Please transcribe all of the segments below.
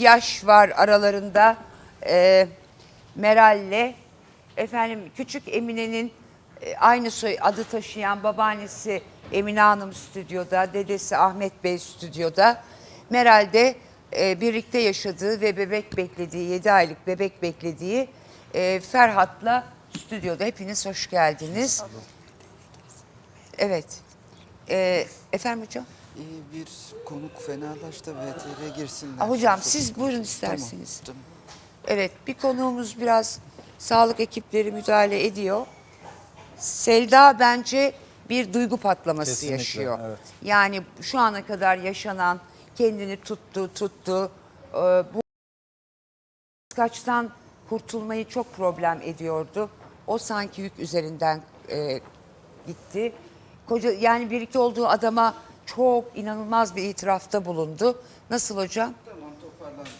yaş var aralarında. Ee, Meral'le efendim küçük Emine'nin e, aynı soy adı taşıyan babaannesi Emine Hanım stüdyoda, dedesi Ahmet Bey stüdyoda. Meral de e, birlikte yaşadığı ve bebek beklediği, 7 aylık bebek beklediği e, Ferhat'la stüdyoda. Hepiniz hoş geldiniz. Evet. E, efendim hocam? İyi bir konuk fenalaştı VTR'ye girsinler. Aa, hocam Çok siz buyurun isterseniz. tamam. Evet bir konuğumuz biraz sağlık ekipleri müdahale ediyor. Selda bence bir duygu patlaması Kesinlikle, yaşıyor. evet. Yani şu ana kadar yaşanan kendini tuttu tuttu. Ee, bu kaçtan kurtulmayı çok problem ediyordu. O sanki yük üzerinden e, gitti. Koca yani birlikte olduğu adama çok inanılmaz bir itirafta bulundu. Nasıl hocam? Tamam toparlandım.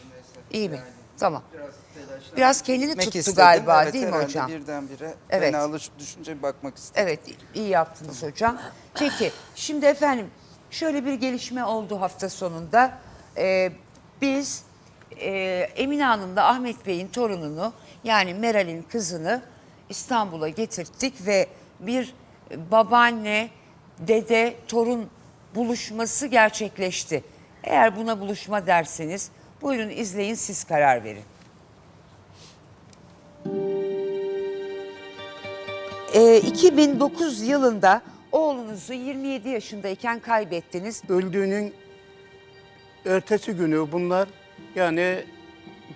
İyi mi? Yani Tamam. Biraz telaşlandım. Biraz kendini Gitmek tuttu istedim. galiba evet, değil mi herhalde hocam? Birdenbire Evet. fenalık düşünce bir bakmak istedim. Evet iyi yaptınız hocam. Peki şimdi efendim şöyle bir gelişme oldu hafta sonunda. Ee, biz e, Emine Hanım'la Ahmet Bey'in torununu yani Meral'in kızını İstanbul'a getirttik ve bir babaanne, dede, torun buluşması gerçekleşti. Eğer buna buluşma derseniz buyurun izleyin siz karar verin. Ee, 2009 yılında oğlunuzu 27 yaşındayken kaybettiniz. öldüğünün ertesi günü bunlar yani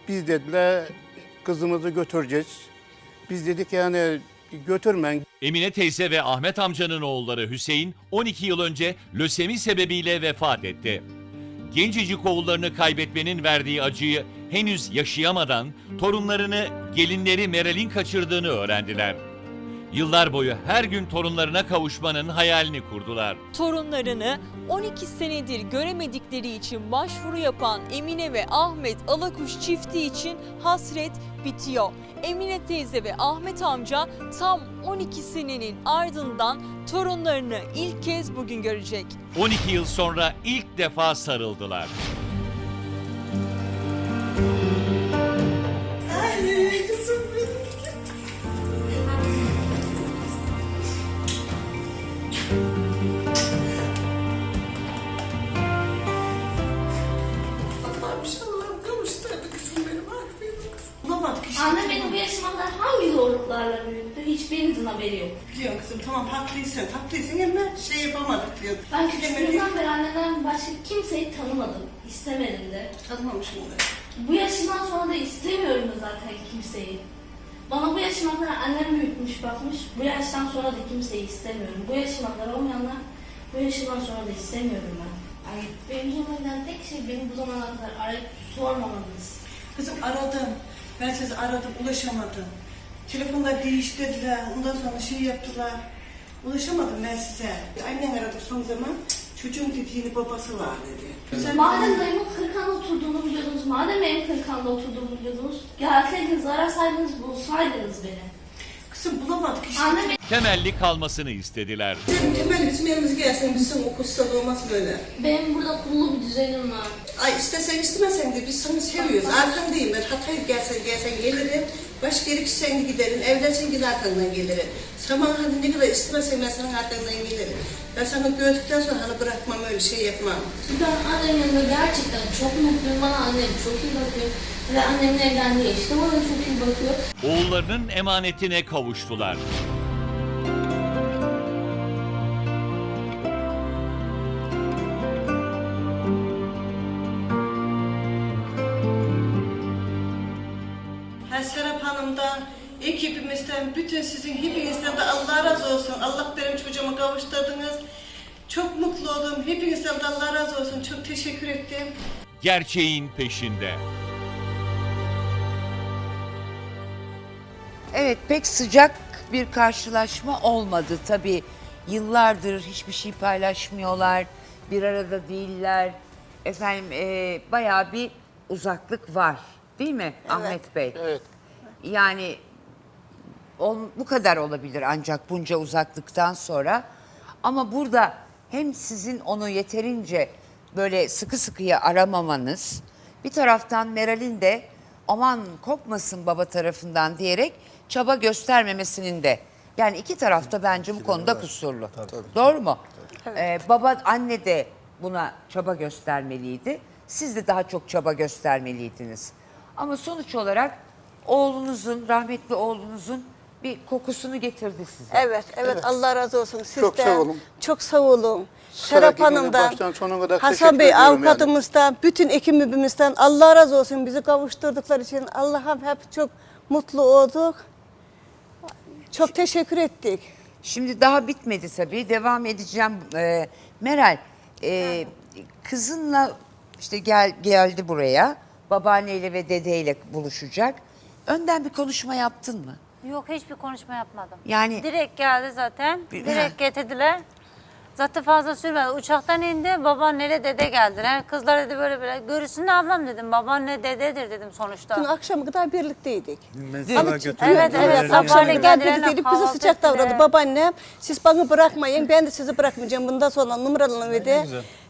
biz dediler kızımızı götüreceğiz. Biz dedik yani götürmen Emine teyze ve Ahmet amcanın oğulları Hüseyin 12 yıl önce lösemi sebebiyle vefat etti. Gencecik oğullarını kaybetmenin verdiği acıyı henüz yaşayamadan torunlarını gelinleri Meral'in kaçırdığını öğrendiler. Yıllar boyu her gün torunlarına kavuşmanın hayalini kurdular. torunlarını 12 senedir göremedikleri için başvuru yapan Emine ve Ahmet Alakuş çifti için hasret bitiyor. Emine teyze ve Ahmet amca tam 12 senenin ardından torunlarını ilk kez bugün görecek. 12 yıl sonra ilk defa sarıldılar. Tamam haklıysan haklıysan ama şey yapamadık diyor. Ben küçüklüğümden beri annemden başka kimseyi tanımadım. İstemedim de. Tanımamışım onu. Bu yaşımdan sonra da istemiyorum da zaten kimseyi. Bana bu yaşıma kadar annem büyütmüş bakmış. Bu yaştan sonra da kimseyi istemiyorum. Bu yaşıma kadar olmayanlar bu yaşımdan sonra da istemiyorum ben. Ay, benim giden tek şey beni bu zamana kadar arayıp sormamanız. Kızım aradım. Ben sizi aradım ulaşamadım. Telefonlar değiştirdiler. Ondan sonra şey yaptılar. Ulaşamadım ben size. Annen aradı son zaman. Çocuğun dediğini babası var dedi. Sen Madem dayımın Kırkan'da oturduğunu biliyordunuz, madem benim Kırkan'da oturduğumu biliyordunuz, gelseydiniz, arasaydınız, bulsaydınız beni. Kızım bulamadık işte. Anne Temelli kalmasını istediler. Dedim ki ben bizim yanımıza gelsin bizim okulsal olmaz böyle. Benim burada kurulu bir düzenim var. Ay istesen istemesen de biz seni seviyoruz. Arkandayım ben. Hatay'ı gelsen gelsen gelirim. Başka yere gitsen de giderim. Evlensen yine arkandan gelirim. Saman hani ne kadar istemesen ben senin arkandan gelirim. Ben sana gördükten sonra hani bırakmam öyle şey yapmam. Ben annemin yanında gerçekten çok mutluyum. Bana annem çok iyi bakıyor. Ve annemin evlendiği eşi de bana çok iyi bakıyor. Oğullarının emanetine kavuştular. Ekibimizden, bütün sizin hepinizden de Allah razı olsun. Allah benim çocuğumu kavuşturdunuz. Çok mutlu oldum. Hepinizden de Allah razı olsun. Çok teşekkür ettim. Gerçeğin peşinde. Evet pek sıcak bir karşılaşma olmadı tabii. Yıllardır hiçbir şey paylaşmıyorlar, bir arada değiller. Efendim e, bayağı bir uzaklık var değil mi Ahmet Bey? Evet. Yani on, bu kadar olabilir ancak bunca uzaklıktan sonra. Ama burada hem sizin onu yeterince böyle sıkı sıkıya aramamanız Bir taraftan Meral'in de aman kopmasın baba tarafından diyerek çaba göstermemesinin de. Yani iki tarafta bence bu konuda kusurlu. Doğru mu? Ee, baba anne de buna çaba göstermeliydi. Siz de daha çok çaba göstermeliydiniz. Ama sonuç olarak oğlunuzun, rahmetli oğlunuzun bir kokusunu getirdi size. Evet, evet, Allah razı olsun sizden. Çok sağ olun. Çok sağ olun. Sıra Serap Hanım'dan, baştan sona kadar Hasan teşekkür Bey ediyorum avukatımızdan, bütün ekibimizden Allah razı olsun bizi kavuşturdukları için. Allah'ım hep çok mutlu olduk. Çok teşekkür ettik. Şimdi daha bitmedi tabii. Devam edeceğim. Ee, Meral, e, kızınla işte gel geldi buraya. Babaanneyle ve dedeyle buluşacak. Önden bir konuşma yaptın mı? Yok hiçbir konuşma yapmadım. Yani- Direkt geldi zaten. Bir- Direkt getirdiler. Zaten fazla sürmedi. Uçaktan indi. Babaanneyle dede geldiler. Kızlar dedi böyle böyle. Görürsün de ablam dedim. Babaanne dededir dedim sonuçta. Dün akşama kadar birlikteydik. Mesela götürdüm. Evet, evet. Evet, akşam Sabahleyin kadar birlikteydik. Bizi kahvaltı sıcak davrandı. ettiler. Babaannem siz bana bırakmayın ben de sizi bırakmayacağım. Bundan sonra numaralarını verdi.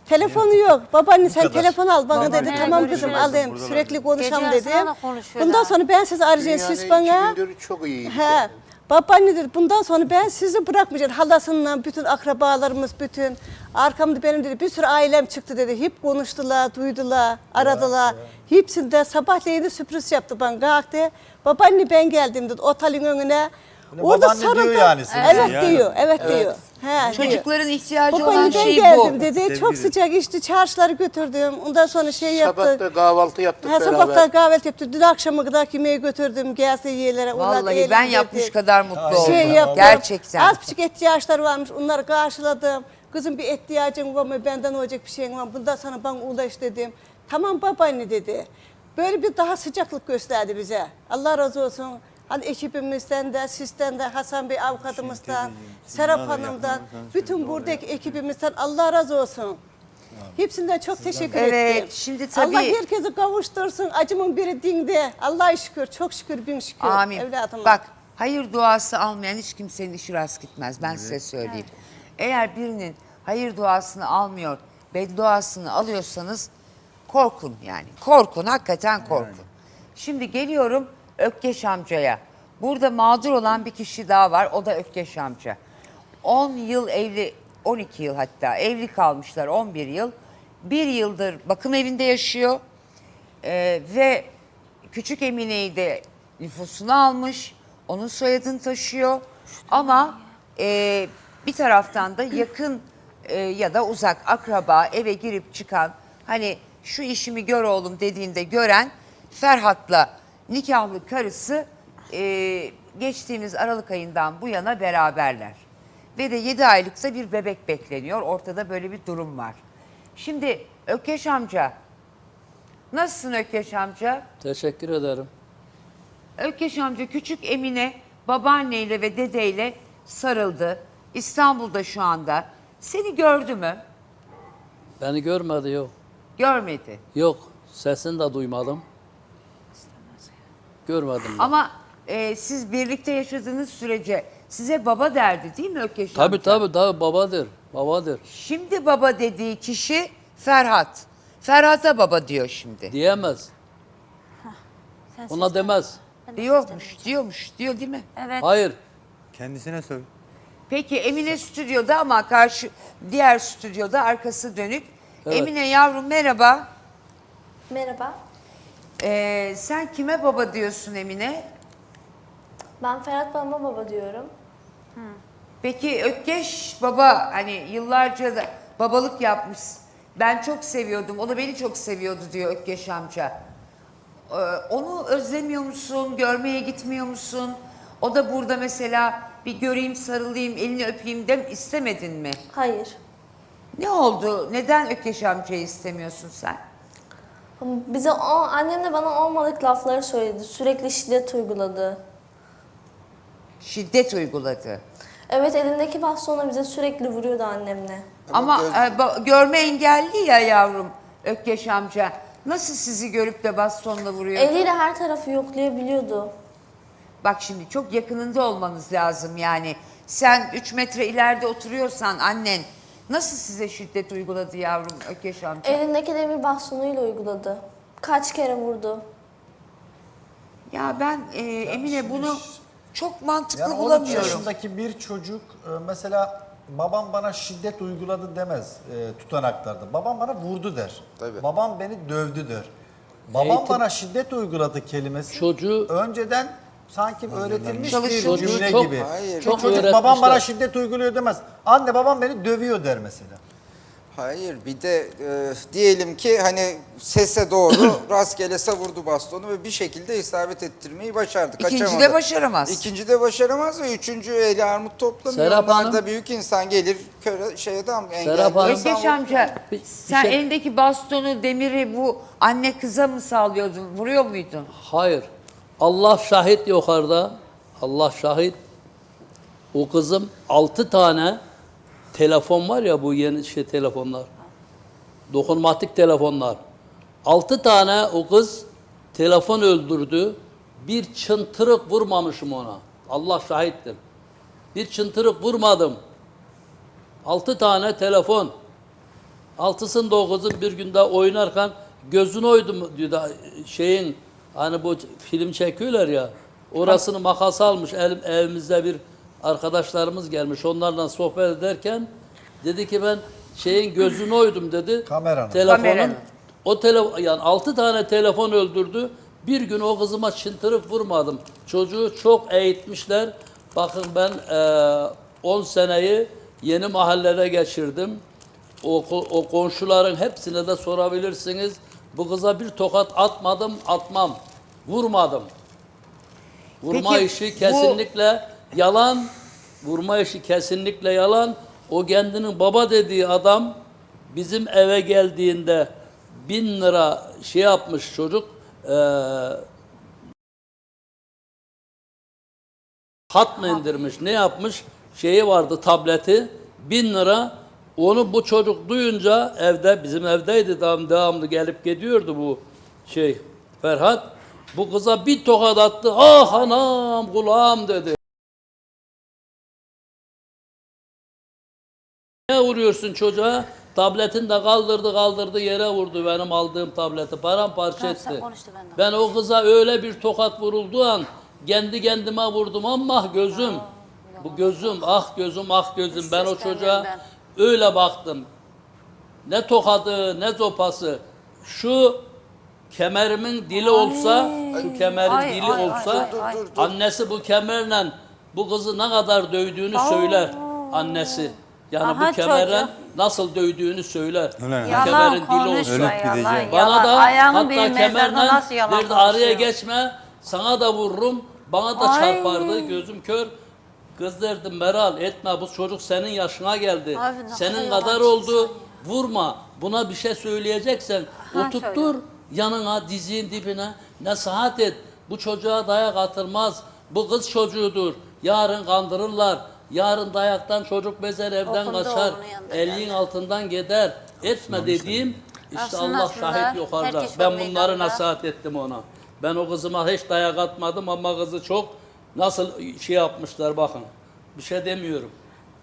Telefonu yok. Babaanne sen kadar. telefon al bana dedi. Babaanneyle Tamam kızım görüşüyoruz. alayım. Sürekli konuşalım Gece dedi. yarısına da konuşuyorlar. Bundan sonra ben sizi arayacağım. Siz bana gündür çok iyiydi. He. Babaanne dedi bundan sonra ben sizi bırakmayacağım. Halasından bütün akrabalarımız bütün arkamda benim dedi bir sürü ailem çıktı dedi. Hep konuştular, duydular, aradılar. Hepsinde sabahleyin de sürpriz yaptı bana. Kalktı. Babaanne ben geldim dedi otelin önüne. Bunu babaanne diyor yani size Evet yani. diyor, evet, diyor. He. Çocukların ihtiyacı olan şey geldim bu. dedi. Sevgili. Çok sıcak işte çarşıları götürdüm. Ondan sonra şey Sabah yaptık. da kahvaltı yaptık Ha, beraber. sabahtan kahvaltı yaptık. Dün akşama kadar yemeğe götürdüm. Gelse yerlere. onlar Vallahi ben eğlendirdik. yapmış kadar mutlu oldum. şey yaptım. Gerçekten. Az küçük ihtiyaçları varmış. Onları karşıladım. Kızım bir ihtiyacın var mı? Benden olacak bir şeyin var mı? Bundan sana bana ulaş dedim. Tamam babaanne dedi. Böyle bir daha sıcaklık gösterdi bize. Allah razı olsun. Hani ekibimizden de, sizden de, Hasan Bey avukatımızdan, Serap Hanım'dan, bütün buradaki ekibimizden Allah razı olsun. Hepsinden çok teşekkür Evet, ettim. şimdi tabii- Allah herkesi kavuştursun. Acımın biri dinde. Allah'a şükür, çok şükür, bin şükür. Amin. Evladıma. Bak hayır duası almayan hiç kimsenin işi rast gitmez. Ben size söyleyeyim. Eğer birinin hayır duasını almıyor, bedduasını alıyorsanız korkun yani. Korkun, hakikaten korkun. Şimdi geliyorum Ökkeş amcaya. Burada mağdur olan bir kişi daha var. O da Ökkeş amca. 10 yıl evli, 12 yıl hatta evli kalmışlar 11 yıl. Bir yıldır bakım evinde yaşıyor. Ee, ve Küçük Emine'yi de nüfusuna almış. Onun soyadını taşıyor. Ama e, bir taraftan da yakın e, ya da uzak akraba eve girip çıkan hani şu işimi gör oğlum dediğinde gören Ferhat'la nikahlı karısı e, geçtiğimiz Aralık ayından bu yana beraberler. Ve de 7 aylıkta bir bebek bekleniyor. Ortada böyle bir durum var. Şimdi Ökeş amca Nasılsın Ökkeş amca? Teşekkür ederim. Ökkeş amca küçük Emine babaanneyle ve dedeyle sarıldı. İstanbul'da şu anda. Seni gördü mü? Beni görmedi yok. Görmedi. Yok. Sesini de duymadım. Görmedim. ben. Ama e, siz birlikte yaşadığınız sürece size baba derdi değil mi Ökkeş Tabii amca? tabii tabii babadır. Babadır. Şimdi baba dediği kişi Ferhat. Ferhat'a baba diyor şimdi. Diyemez. Sen Ona sus. demez. Diyormuş, diyormuş, diyor değil mi? Evet. Hayır. Kendisine söyle. Peki Emine stüdyoda ama karşı diğer stüdyoda arkası dönük. Evet. Emine yavrum merhaba. Merhaba, Ee, sen kime baba diyorsun Emine? ben Ferhat Bamba Baba diyorum. Peki Ökkeş baba hani yıllarca da babalık yapmış. Ben çok seviyordum. O da beni çok seviyordu diyor Ökkeş amca. Ee, onu özlemiyor musun? Görmeye gitmiyor musun? O da burada mesela bir göreyim, sarılayım, elini öpeyim de istemedin mi? Hayır. Ne oldu? Neden Ökkeş amcayı istemiyorsun sen? Bize o, annem de bana olmadık lafları söyledi. Sürekli şiddet uyguladı. Şiddet uyguladı. Evet elindeki bastonla bize sürekli vuruyordu annemle. Ama, e, ba- görme engelli ya yavrum Ökkeş amca. Nasıl sizi görüp de bastonla vuruyor? Eliyle her tarafı yoklayabiliyordu. Bak şimdi çok yakınında olmanız lazım yani. Sen 3 metre ileride oturuyorsan annen nasıl size şiddet uyguladı yavrum Ökkeş amca? Elindeki demir bastonuyla uyguladı. Kaç kere vurdu? Ya ben e, Emine bunu çok mantıklı Yani 13 bulamıyorum. yaşındaki bir çocuk e, mesela babam bana şiddet uyguladı demez e, tutanaklarda. Babam bana vurdu der. Tabii. Babam beni dövdü der. Babam Eğitim- bana şiddet uyguladı kelimesi Çocuğu- önceden sanki öğretilmiş bir Çalışılmış. cümle Çok- gibi. Hayır. Çok Çok çocuk babam bana şiddet uyguluyor demez. Anne babam beni dövüyor der mesela. Hayır bir de e, diyelim ki hani sese doğru rastgele savurdu bastonu ve bir şekilde isabet ettirmeyi başardı. İkinci de Kaçamadı. başaramaz. İkinci de başaramaz ve üçüncü eli armut toplamıyor. Serap Onlar Hanım. da büyük insan gelir köre şeye dam Serap Hanım. Ökeş amca Bir- bir sen şey- elindeki bastonu, demiri bu anne kıza mı sallıyordun? Vuruyor muydun? Hayır. Allah şahit yukarıda. Allah şahit. O kızım altı tane telefon var ya bu yeni şey telefonlar. Dokunmatik telefonlar. Altı tane o kız telefon öldürdü. Bir çıntırık vurmamışım ona. Allah şahittir. Bir çıntırık vurmadım. Altı tane telefon. Altısında o kızın bir günde oynarken gözünü oydum diyor da şeyin hani bu film çekiyorlar ya orasını makas almış elim, evimizde bir arkadaşlarımız gelmiş onlarla sohbet ederken dedi ki ben şeyin gözünü oydum dedi. Kameranın. Telefonun. Kameranın. O telefon yani altı tane telefon öldürdü. Bir gün o kızıma çıntırıp vurmadım. Çocuğu çok eğitmişler. Bakın ben 10 seneyi yeni mahallede geçirdim. O, o komşuların hepsine de sorabilirsiniz. Bu kıza bir tokat atmadım, atmam. Vurmadım. Vurma Peki, işi bu- kesinlikle yalan. Vurma işi kesinlikle yalan. O kendinin baba dediği adam bizim eve geldiğinde bin lira şey yapmış çocuk. eee hat mı indirmiş ne yapmış şeyi vardı tableti bin lira onu bu çocuk duyunca evde bizim evdeydi devamlı, devamlı gelip gidiyordu bu şey Ferhat. Bu kıza bir tokat attı. Ah anam kulağım dedi. Ne vuruyorsun çocuğa? Tabletini de kaldırdı kaldırdı yere vurdu. Benim aldığım tableti paramparça Tamam, etti. ben o kıza öyle bir tokat vurulduğu an kendi kendime vurdum. Ama gözüm. Bu gözüm ah gözüm ah gözüm. Ben o çocuğa ben. Öyle baktım. Ne tokadı ne zopası. Şu kemerimin dili olsa, şu kemerin Ay, dili ay, olsa ay, ay, ay. annesi bu kemerle bu kızı ne kadar dövdüğünü söyler annesi. Yani Aha, bu kemerle çocuk. nasıl dövdüğünü söyler. Ulan Bu Yalan kemerin dili konuşma olsa. Ölüp yalan. gideceğim. Bana da Ayağının bir hatta mezarda kemerden nasıl yalan derdi araya konuşuyor? geçme sana da vururum bana da Ay. çarpardı gözüm kör. Kız derdim Meral etme bu çocuk senin yaşına geldi. Abi ne senin kadar kadar yalancı oldu. Vurma. Buna bir şey söyleyeceksen Ha, oturttur yanına dizin dibine nasihat et. Bu çocuğa dayak atılmaz. Bu kız çocuğudur. Yarın kandırırlar. Yarın dayaktan çocuk bezer evden Okundu kaçar. yanında Elin altından gider. Etme dediğim işte Aslında Allah aslında şahit yukarıda. herkes Ben bunları meydanda. nasihat ettim ona. Ben o kızıma hiç dayak atmadım ama kızı çok nasıl şey yapmışlar bakın. Bir şey demiyorum.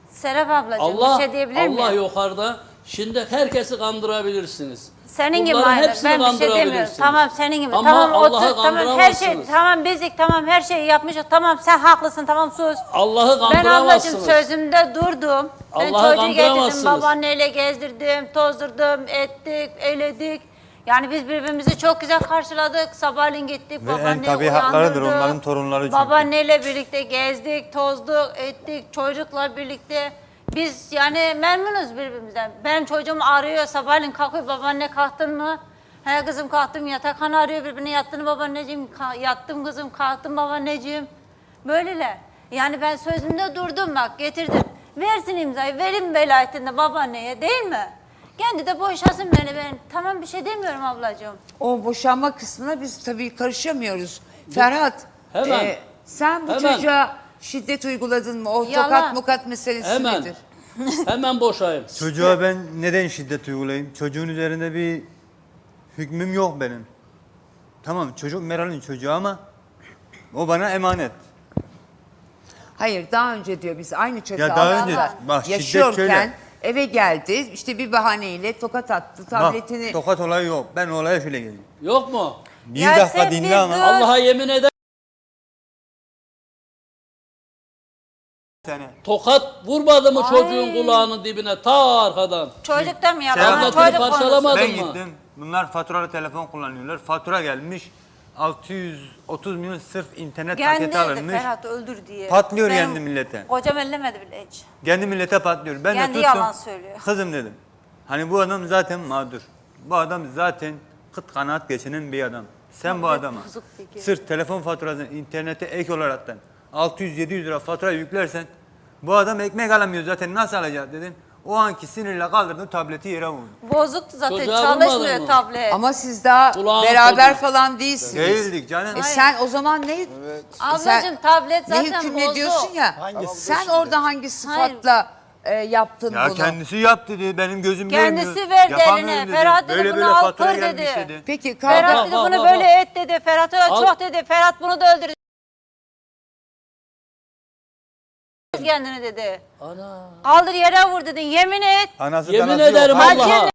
Serap ablacığım Allah bir şey diyebilir miyim? Allah yukarıda. Şimdi herkesi kandırabilirsiniz. Senin gibi Bunların hepsini ben bir şey demiyorum. kandırabilirsiniz. Tamam senin gibi. Ama tamam Allah'ı. Tamam her şey kandıramazsınız. tamam bizik tamam her şeyi yapmışız. Tamam sen haklısın tamam sus. Allah'ı Ben ablacığım kandıramazsınız. sözümde durdum. Ben Allah'ı çocuğu getirdim, kandıramazsınız. babaanneyle gezdirdim, tozdurdum, ettik, eledik. Yani biz birbirimizi çok güzel karşıladık. Sabahleyin gittik, Ve en tabii haklarıdır onların torunları çünkü. Babaanneyle birlikte gezdik, tozduk, ettik, çocukla birlikte. Biz yani memnunuz birbirimizden. Benim çocuğum arıyor, sabahleyin kalkıyor, babaanne kalktın mı? He kızım kalktım, yatakhanı arıyor birbirine yattın babaanneciğim, Ka- yattım kızım, kalktım babaanneciğim. Böyleler. Yani ben sözümde durdum bak getirdim. Versin imzayı, verin velayetini babaanneye değil mi? Kendi de boşasın beni ben. Tamam bir şey demiyorum ablacığım. O boşanma kısmına biz tabii karışamıyoruz. Ferhat, Hemen. e, sen bu Hemen. çocuğa şiddet uyguladın mı? O Yalan. tokat mukat meselesi Hemen. nedir? Hemen boşayın. Çocuğa ben neden şiddet uygulayayım? Çocuğun üzerinde bir hükmüm yok benim. Tamam çocuk Meral'in çocuğu ama o bana emanet. Hayır daha önce diyor biz aynı çatı Ya daha altında önce bak şiddet yaşıyorken şöyle. Eve geldi. İşte bir bahaneyle tokat attı. Tabletini Bak, tokat olayı yok. Ben olaya şöyle geleyim. Yok mu? Bir Ya dakika sen dinle bir ama. dur. Allah'a yemin eder. Sene. Tokat vurmadı mı çocuğun kulağının dibine ta arkadan? Çocukta mı Sen yapalım? anlatın, Çocuk parçalama- konusu. Ben mı? gittim. Bunlar faturalı telefon kullanıyorlar. Fatura gelmiş. 630 milyon sırf internet paketi alınmış. Ferhat öldür diye. Patlıyor Benim kendi millete. Kocam ellemedi bile hiç. Kendi millete patlıyor. Ben Kendi de tuttum. yalan söylüyor. Kızım dedim. Hani bu adam zaten mağdur. Bu adam zaten kıt kanaat geçinen bir adam. Sen bu adama peki. sırf telefon faturasını internete ek olaraktan 600-700 lira fatura yüklersen bu adam ekmek alamıyor zaten nasıl alacak dedim. O anki sinirle kaldırdım tableti yere vurdum. Bozuktu zaten Çocuğa çalışmıyor mı? tablet. ama siz daha Kulağın beraber çocuğu. falan değilsiniz. Değildik canım. E sen o zaman ne? Ablacığım sen tablet ne zaten hüküm bozuk. ediyorsun ya? Hangisi sen orada hangi sıfatla e, yaptın Ya bunu? kendisi yaptı dedi benim gözüm Kendisi görmüyor. verdi Yapamıyorum eline. dedi. Ferhat dedi, böyle bunu böyle al, fatura kır gelmiş dedi. dedi. Peki kavga Ferhat dedi bunu böyle et dedi. Ferhat'a Al. çok dedi. Ferhat bunu da öldürdü. kendini dedi. Ana. Kaldır yere vur dedi. Yemin et. Anası Yemin danası yok. ederim Hadi. Allah'a.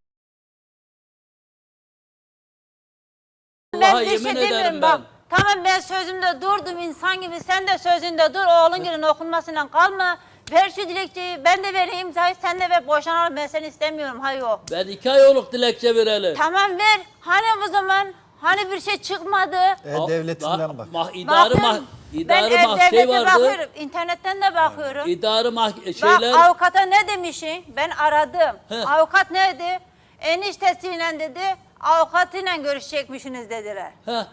Ben Allah'a bir şey yemin demiyorum ederim bak. ben. Tamam ben sözümde durdum insan gibi. Sen de sözünde dur. Oğlun günün okunmasından kalma. Ver şu dilekçeyi. Ben de vereyim imzayı. Sen de ver. Boşanalım. Ben seni istemiyorum. Hayır o. Ben iki ay oluk dilekçe vereli. Tamam ver. Hani o zaman? Hani bir şey çıkmadı? E, devletinden bak. Mah, idarı mah. Ben idarı ev mah şey devlete vardı. bakıyorum. İnternetten de bakıyorum. İdarı mah Bak şeyler. avukata ne demişsin? Ben aradım. He. Avukat ne dedi? Eniştesiyle dedi. Avukatıyla görüşecekmişsiniz dediler. Heh,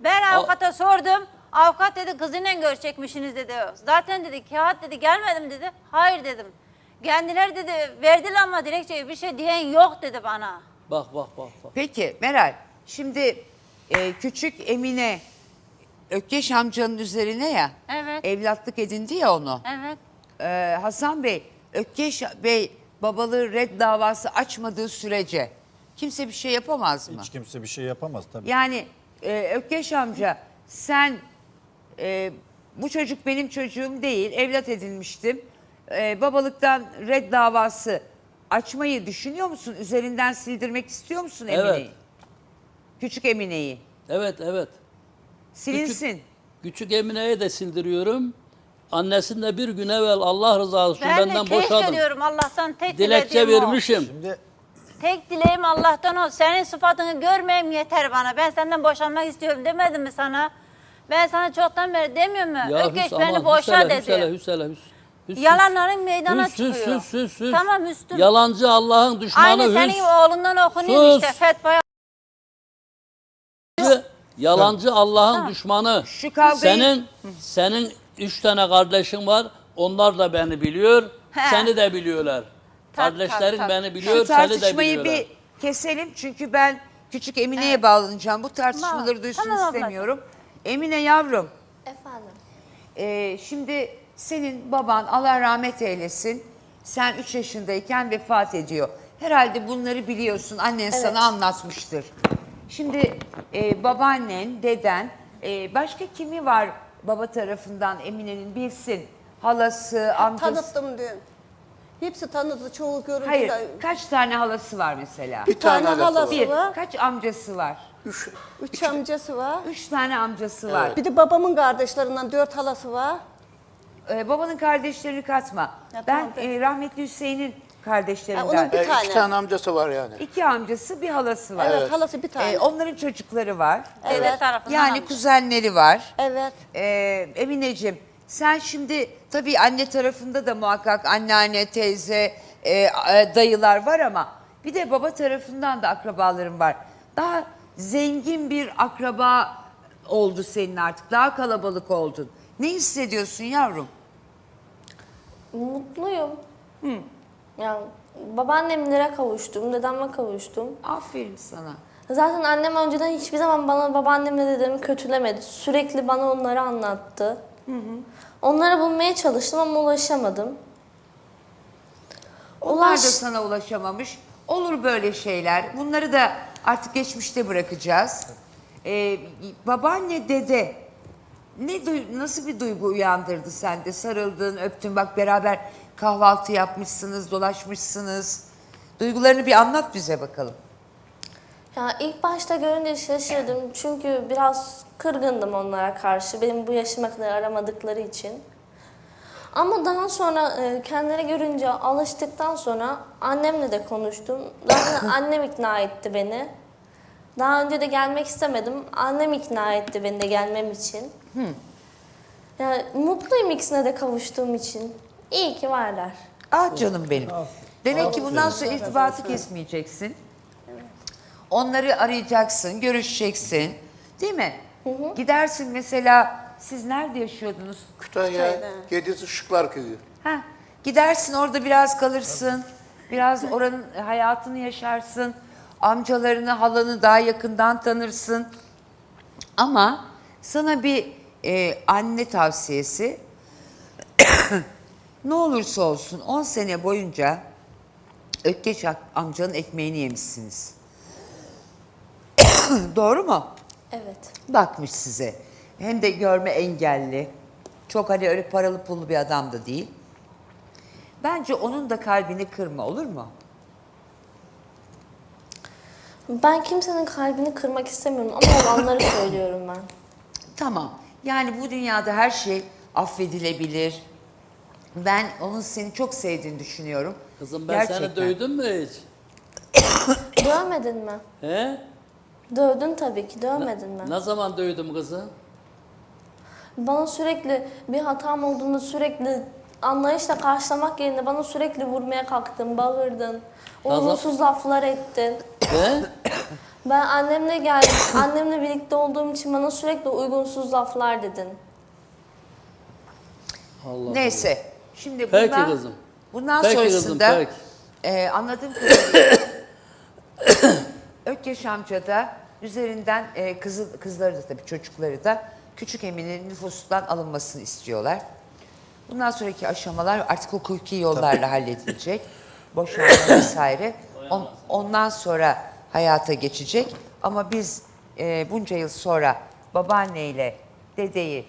Ben avukata sordum. Avukat dedi kızıyla görüşecekmişsiniz dedi. Zaten dedi kağıt dedi gelmedim dedi. Hayır dedim. Kendileri dedi verdiler ama dilekçeyi bir şey diyen yok dedi bana. bak bak bak. bak. Peki Meral, şimdi e, küçük Emine Ökkeş amcanın üzerine ya Evet. evlatlık edindi ya onu. Evet. Ee, Hasan Bey, Ökkeş Bey babalığı red davası açmadığı sürece kimse bir şey yapamaz mı? Hiç kimse bir şey yapamaz tabii. Yani e, Ökkeş amca sen e, bu çocuk benim çocuğum değil, evlat edinmiştim. E, babalıktan red davası açmayı düşünüyor musun? Üzerinden sildirmek istiyor musun Evet. Emine'yi? Küçük Emine'yi. Evet evet. Silinsin. Küçük Emine'ye de sildiriyorum. Annesini de bir gün evvel Allah rızası için Ben benden boşadım. diyorum Allah'tan tek Dilekçe dilediğim o. vermişim. Şimdi Tek dileğim Allah'tan o. Senin sıfatını görmeyeyim yeter bana. Ben senden boşanmak istiyorum demedim mi sana? Ben sana çoktan beri demiyor mu? Ökeş Hüs- beni aman, boşa Hüsele, dedi. Hüsele, Hüsele, Hüs. Hüs, Hüs. Yalanların meydana Hüs, hüs, çıkıyor. hüs, hüs, hüs. Tamam üstüm. Yalancı Allah'ın düşmanı Aynı hüs. senin oğlundan okunuyor Sus. işte. Fetvaya Yalancı Allah'ın düşmanı. Şu kavgayı- Senin senin üç tane kardeşin var. Onlar da beni biliyor. He. Seni de biliyorlar. Kardeşlerin tabii. beni Şu biliyor, seni de tartışmayı biliyorlar. bir keselim çünkü ben küçük Emine'ye bağlanacağım. Bu tartışmaları Tamam, duysun tamam ablacığım. istemiyorum. Emine yavrum, Efendim. e, şimdi senin baban Allah rahmet eylesin. Sen 3 yaşındayken vefat ediyor. Herhalde bunları biliyorsun. Annen sana anlatmıştır. Şimdi e, babaannen, deden, e, başka kimi var baba tarafından Emine'nin bilsin? Halası, amcası. Tanıttım dün. Hepsi tanıdı. Çoğu görüntüde. Hayır, kaç tane halası var mesela? Bir tane halası Bir, var. kaç amcası var? Üç amcası var. Üç tane amcası var. Bir de babamın kardeşlerinden dört halası var. Ee, babanın kardeşlerini katma. Ya ben tamam, peki. e, rahmetli Hüseyin'in Ha, kardeşlerinden. onun bir E, tane. İki tane amcası var yani. İki amcası, bir halası var. Evet, halası bir tane. Ee, onların çocukları var. evet. tarafından Yani almış. kuzenleri var. Evet. Ee, Emineciğim, sen şimdi tabii anne tarafında da muhakkak anneanne, teyze, e, e, dayılar var ama bir de baba tarafından da akrabaların var. Daha zengin bir akraba oldu senin artık. Daha kalabalık oldun. Ne hissediyorsun yavrum? Mutluyum. Yani babaannemlere kavuştum, dedemle kavuştum. Aferin sana. Zaten annem önceden hiçbir zaman bana babaannemle dedemi kötülemedi. Sürekli bana onları anlattı. Onları bulmaya çalıştım ama ulaşamadım. Onlar da Ulaş- sana ulaşamamış. Olur böyle şeyler. Bunları da artık geçmişte bırakacağız. Ee, babaanne, dede ne nasıl bir duygu uyandırdı sende? Sarıldın, öptün bak beraber kahvaltı yapmışsınız, dolaşmışsınız. Duygularını bir anlat bize bakalım. Ya ilk başta görünce şaşırdım çünkü biraz kırgındım onlara karşı benim bu yaşıma kadar aramadıkları için. Ama daha sonra e, kendileri görünce alıştıktan sonra annemle de konuştum. Zaten annem ikna etti beni. Daha önce de gelmek istemedim. Annem ikna etti beni de gelmem için. Ya mutluyum ikisine de kavuştuğum için. İyi ki varlar. Ah canım benim. Demek ki bundan sonra irtibatı kesmeyeceksin. Onları arayacaksın, görüşeceksin. Değil mi? Gidersin mesela, siz nerede yaşıyordunuz? Kütahya, Gediz Işıklar Köyü. Ha, gidersin orada biraz kalırsın. Biraz oranın hayatını yaşarsın. Amcalarını, halanı daha yakından tanırsın. Ama sana bir e, anne tavsiyesi. Ne olursa olsun 10 sene boyunca Ökkeş amcanın ekmeğini yemişsiniz. Doğru mu? Evet. bakmış size. Hem de görme engelli. Çok hani öyle paralı pullu bir adam da değil. Bence onun da kalbini kırma olur mu? Ben kimsenin kalbini kırmak istemiyorum ama olanları söylüyorum ben. Tamam. Yani bu dünyada her şey affedilebilir. Ben onun seni çok sevdiğini düşünüyorum. Kızım ben seni Gerçekten. dövdüm mü hiç? Dövmedin mi? He? Dövdün tabii ki, dövmedin mi? Ne zaman dövdüm kızı? Bana sürekli bir hatam olduğunda sürekli anlayışla karşılamak yerine bana sürekli vurmaya kalktın, bağırdın. Olumsuz laflar ettin. He? Ben annemle geldim, annemle birlikte olduğum için bana sürekli uygunsuz laflar dedin. Allah Neyse. Şimdi Peki bundan, kızım. bundan Peki kızım, sonrasında peki. e, anladığım kadarıyla Ökkeş amca da üzerinden e, kızı, kızları da tabii çocukları da küçük Emine'nin nüfustan alınmasını istiyorlar. Bundan sonraki aşamalar artık hukuki yollarla halledilecek. Boşanma vesaire. On- ondan sonra hayata geçecek. Ama biz e, bunca yıl sonra babaanneyle dedeyi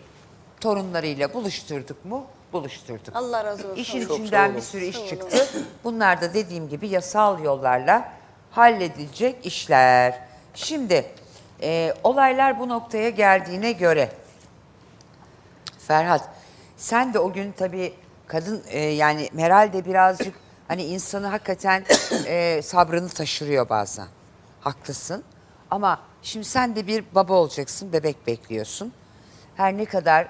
torunlarıyla buluşturduk mu? Buluşturduk. Allah razı olsun. İşin Çok içinden bir sürü iş çıktı. Bunlar da dediğim gibi yasal yollarla halledilecek işler. Şimdi e, olaylar bu noktaya geldiğine göre Ferhat sen de o gün tabii kadın e, yani Meral de birazcık hani insanı hakikaten e, sabrını taşırıyor bazen. Haklısın. Ama şimdi sen de bir baba olacaksın, bebek bekliyorsun. Her ne kadar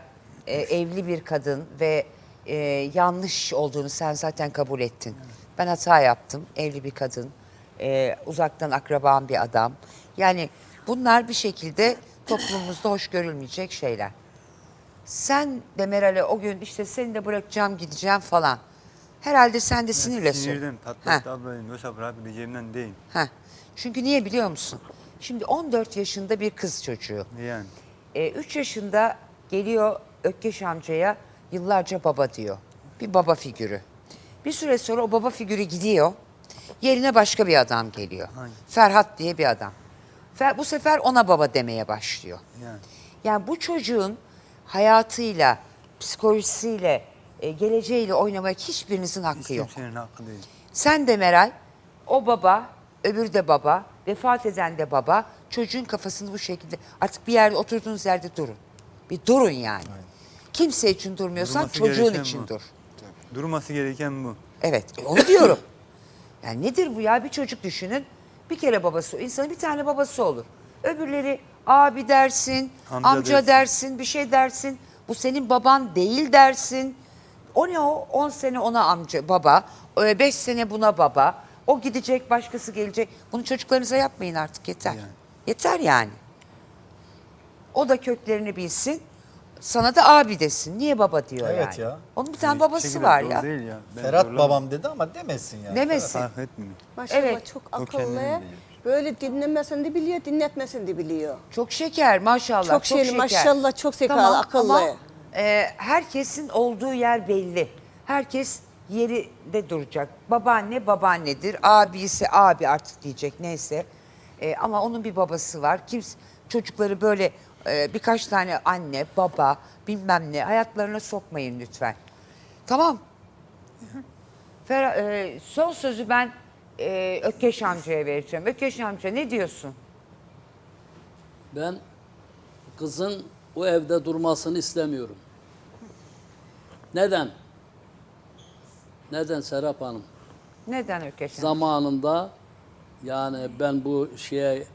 e, evli bir kadın ve e, yanlış olduğunu sen zaten kabul ettin. Ben hata yaptım, evli bir kadın, e, uzaktan akrabam bir adam. Yani bunlar bir şekilde toplumumuzda hoş görülmeyecek şeyler. Sen de Meral'e o gün işte seni de bırakacağım gideceğim falan. Herhalde sen de sinirle sor- Sinirden Heh. tatlı ablayım. Yoksa bırakabileceğimden değil. Heh. Çünkü niye biliyor musun? Şimdi 14 yaşında bir kız çocuğu. Yani. 3 yaşında geliyor Ökkeş amcaya yıllarca baba diyor. Bir baba figürü. Bir süre sonra o baba figürü gidiyor. Yerine başka bir adam geliyor. Ferhat diye bir adam. Fer, bu sefer ona baba demeye başlıyor. Yani. Yani bu çocuğun hayatıyla, psikolojisiyle, e, geleceğiyle oynamak hiçbirinizin hakkı Hiç yok. kimsenin hakkı değil. Sen de Meral, o baba, öbür de baba, vefat eden de baba. Çocuğun kafasını bu şekilde artık bir yerde oturduğunuz yerde durun. Bir durun yani. Kimse için durmuyorsan Durması çocuğun gereken için bu. dur. Durması gereken bu. Evet, onu diyorum. Yani nedir bu ya? Bir çocuk düşünün. Bir kere babası, insanın bir tane babası olur. Öbürleri abi dersin, amca, Amca dersin. dersin. bir şey dersin. Bu senin baban değil dersin. O ne o? 10 sene ona amca, baba. 5 sene buna baba. O gidecek, başkası gelecek. Bunu çocuklarınıza yapmayın artık yeter. Yani. Yeter yani. O da köklerini bilsin. Sana da abi desin. Niye baba diyor Evet yani. ya. Onun bir tane babası var doğru ya. Değil ya. Ben Ferhat zorlamam. babam dedi ama demesin yani. Demesin. Etmiyor. Maşallah Evet. çok kendini akıllı. biliyor. Böyle dinlemesini de biliyor, dinletmesini de biliyor. Çok şeker maşallah. Çok şeyli, şeker. maşallah, çok zekalı, akıllı. Ama e, herkesin olduğu yer belli. Herkes yerinde duracak. Babaanne babaannedir. Abi ise abi artık diyecek neyse. E, ama onun bir babası var. Kimse çocukları böyle e, birkaç tane anne, baba bilmem ne hayatlarına sokmayın lütfen. Tamam. Fer, e, son sözü ben e, Ökkeş amcaya vereceğim. Ökkeş amca ne diyorsun? Ben kızın o evde durmasını istemiyorum. Neden? Neden Serap Hanım? Neden Ökkeş amca? Zamanında yani ben bu şeye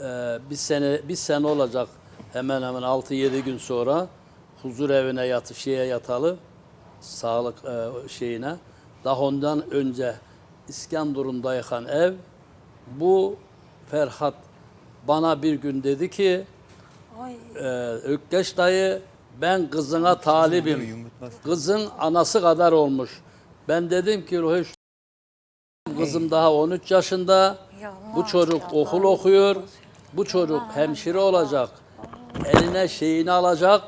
e, bir sene bir sene olacak hemen hemen 6-7 gün sonra huzur evine yatı şeye yatalı sağlık e, şeyine. Daha ondan önce İskenderun'da yıkan ev bu Ferhat bana bir gün dedi ki e, Ökkeş dayı ben kızına talibim. Kızın anası kadar olmuş. Ben dedim ki Ruhi Kızım daha 13 yaşında. Bu çocuk okul okuyor. Bu çocuk hemşire olacak. Eline şeyini alacak.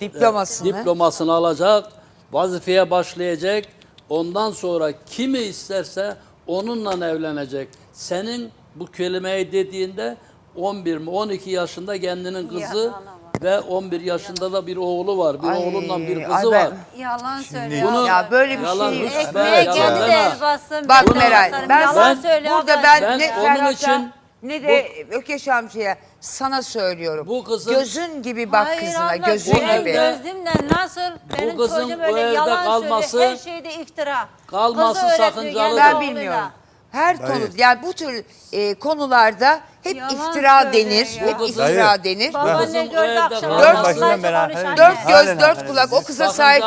Diplomasını. Diplomasını alacak. Vazifeye başlayacak. Ondan sonra kimi isterse onunla evlenecek. Senin bu kelimeyi dediğinde 11 mi 12 yaşında kendinin kızı ve 11 yaşında da bir oğlu var. Bir Ay, oğlunla bir ay kızı ben- var. Yalan söylüyor. Bunu- ya böyle bir Yalan şey. hiç- Ekmeğe Ben- kendi yalan de el bassın. Bak de Meral, ben yalan ben- söylüyor. burada ben, Ben ne onun için ne de Ökeş amcaya sana söylüyorum. Bu kızın- gözün gibi bak Hayır kızına, abla, gözün benim gibi. gözümle nasıl benim kızın çocuğum o öyle evde yalan kalması- söylüyor. Her şeyde iftira. Kalması Kızı öğretiyor sakıncalı kendi Ben oğluyla. bilmiyorum. Her konu yani bu tür e, konularda hep Yalan iftira söylüyor denir. ya. Hep Bu kızın- iftira denir. Babaanne Kızım gördü evde akşam. kalması- Dört Başından beri- konuşan. Dört göz Halen dört kulak o kıza sahip